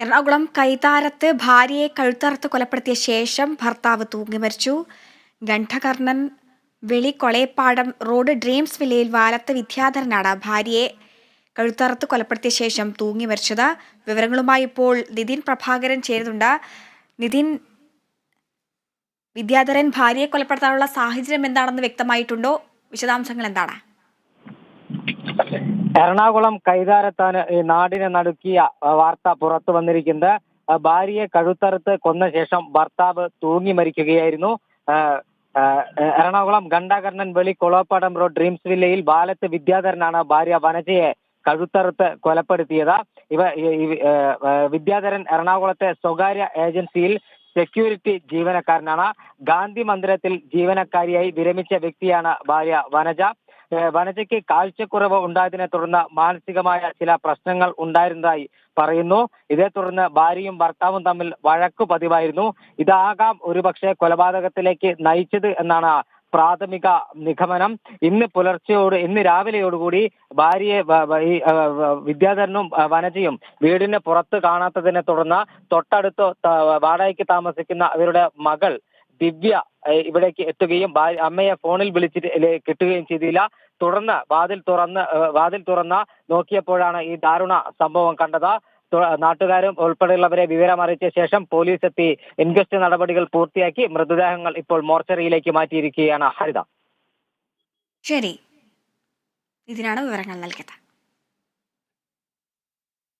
എറണാകുളം കൈതാരത്ത് ഭാര്യയെ കഴുത്തറുത്ത് കൊലപ്പെടുത്തിയ ശേഷം ഭർത്താവ് തൂങ്ങി മരിച്ചു. ഗണ്ഠകർണൻ വെളി കൊളേപ്പാടം റോഡ് ഡ്രീംസ് വില്ലയിൽ വാലത്ത് വിദ്യാധരനാണ് ഭാര്യയെ കഴുത്തറുത്ത് കൊലപ്പെടുത്തിയ ശേഷം തൂങ്ങി മരിച്ചത്. വിവരങ്ങളുമായി ഇപ്പോൾ നിതിൻ പ്രഭാകരൻ ചേരുന്നുണ്ട്. നിതിൻ വിദ്യാധരൻ ഭാര്യയെ കൊലപ്പെടുത്താനുള്ള സാഹചര്യം എന്താണെന്ന് വ്യക്തമായിട്ടുണ്ടോ? വിശദാംശങ്ങൾ എന്താണ്? എറണാകുളം കൈതാരത്താണ് ഈ നാടിനെ നടുക്കിയ വാർത്ത പുറത്തു വന്നിരിക്കുന്നത്. ഭാര്യയെ കഴുത്തറുത്ത് കൊന്ന ശേഷം ഭർത്താവ് തൂങ്ങി മരിക്കുകയായിരുന്നു. എറണാകുളം ഗണ്ടാകർണൻ വെളി കൊളോപ്പാടം റോഡ് ഡ്രീംസ് വില്ലയിൽ ബാലത്ത് വിദ്യാധരനാണ് ഭാര്യ വനജയെ കഴുത്തറുത്ത് കൊലപ്പെടുത്തിയത്. ഇവ വിദ്യാധരൻ എറണാകുളത്തെ സ്വകാര്യ ഏജൻസിയിൽ സെക്യൂരിറ്റി ജീവനക്കാരനാണ്. ഗാന്ധി മന്ദിരത്തിൽ ജീവനക്കാരിയായി വിരമിച്ച വ്യക്തിയാണ് ഭാര്യ വനജ. വനജയ്ക്ക് കാഴ്ചക്കുറവ് ഉണ്ടായതിനെ തുടർന്ന് മാനസികമായ ചില പ്രശ്നങ്ങൾ ഉണ്ടായിരുന്നതായി പറയുന്നു. ഇതേ തുടർന്ന് ഭാര്യയും ഭർത്താവും തമ്മിൽ വഴക്കു പതിവായിരുന്നു. ഇതാകാം ഒരുപക്ഷെ കൊലപാതകത്തിലേക്ക് നയിച്ചത് എന്നാണ് പ്രാഥമിക നിഗമനം. ഇന്ന് പുലർച്ചെയോട് ഇന്ന് രാവിലെയോടുകൂടി ഭാര്യയെ വിദ്യാധരനും വനജയും വീടിന് പുറത്ത് കാണാത്തതിനെ തുടർന്ന് തൊട്ടടുത്ത് വാടകയ്ക്ക് താമസിക്കുന്ന അവരുടെ മകൾ ദിവ്യ ഇവിടേക്ക് എത്തുകയും അമ്മയെ ഫോണിൽ വിളിച്ചിട്ട് കിട്ടുകയും ചെയ്തില്ല. തുടർന്ന് വാതിൽ തുറന്ന് വാതിൽ തുറന്ന് നോക്കിയപ്പോഴാണ് ഈ ദാരുണ സംഭവം കണ്ടത്. നാട്ടുകാരും ഉൾപ്പെടെയുള്ളവരെ വിവരമറിയിച്ച ശേഷം പോലീസ് എത്തി. ഇൻക്വസ്റ്റ് നടപടികൾ പൂർത്തിയാക്കി മൃതദേഹങ്ങൾ ഇപ്പോൾ മോർച്ചറിയിലേക്ക് മാറ്റിയിരിക്കുകയാണ് ഹരിത. ശരി. ഇതിനാണ് വിവരങ്ങൾ നൽകിയത്.